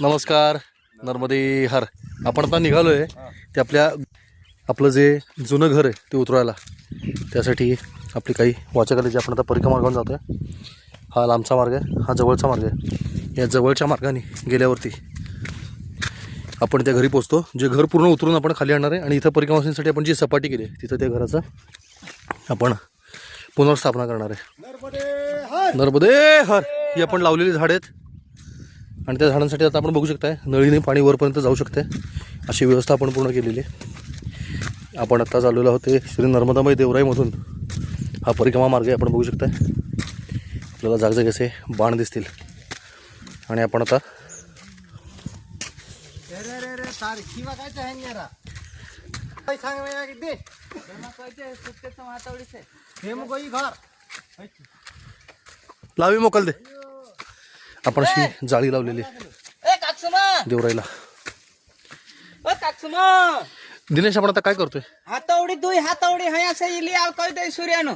नमस्कार नर्मदे हर. आपण आता निघालो आहे ते आपल्या आपलं जे जुनं घर आहे ते उतरवायला. त्यासाठी आपली काही वाचकाली आपण आता परिक्रमा मार्गावरून जातो आहे हा लांबचा मार्ग आहे हा जवळचा मार्ग आहे. या जवळच्या मार्गाने गेल्यावरती आपण त्या घरी पोचतो जे घर पूर्ण उतरून आपण खाली आणणार आहे आणि इथं परिक्रमासाठी आपण जी सपाटी केली आहे, तिथं त्या घराचं आपण पुनर्स्थापना करणार आहे. नर्मदे हर. ही आपण लावलेली झाडं आहेत. आणि त्या झाडांसाठी आता आपण बघू शकताय नळीने पाणी वरपर्यंत जाऊ शकते अशी व्यवस्था आपण पूर्ण केलेली आहे. आपण आत्ता चाललेलो आहोत ते श्री नर्मदामय देवराईमधून. हा परिक्रमा मार्ग आहे आपण बघू शकताय. आपल्याला जागजागी असे बाण दिसतील. आणि आपण आता लावी मोकल दे. आपण अशी जाळी लावलेली देवराईला. दिनेश आपण आता काय करतोय? हातावडी दुई हातावडी हया से इली दे सूर्यानं.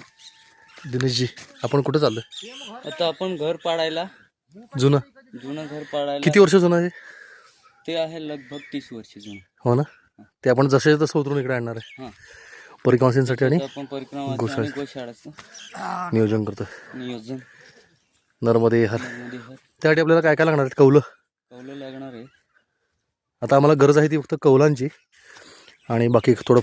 दिनेशजी आपण कुठे चाललोय? आता आपण घर पाडायला. जुनं. जुनं घर पाडायला. किती वर्ष जुनं आहे? ते आहे लगभग तीस वर्ष जुनं. हो ना? ते आपण जसे तसं उतरून इकडे आणणार आहे. हा. परिक्रमासाठी आणि गोशाळाचं नियोजन करतोय. नियोजन. नर्मदे हर. त्यासाठी आपल्याला काय काय लागणार आहेत? कौलं. कौलं लागणार आहे. आता आम्हाला गरज आहे ती फक्त कौलांची. आणि बाकी थोडं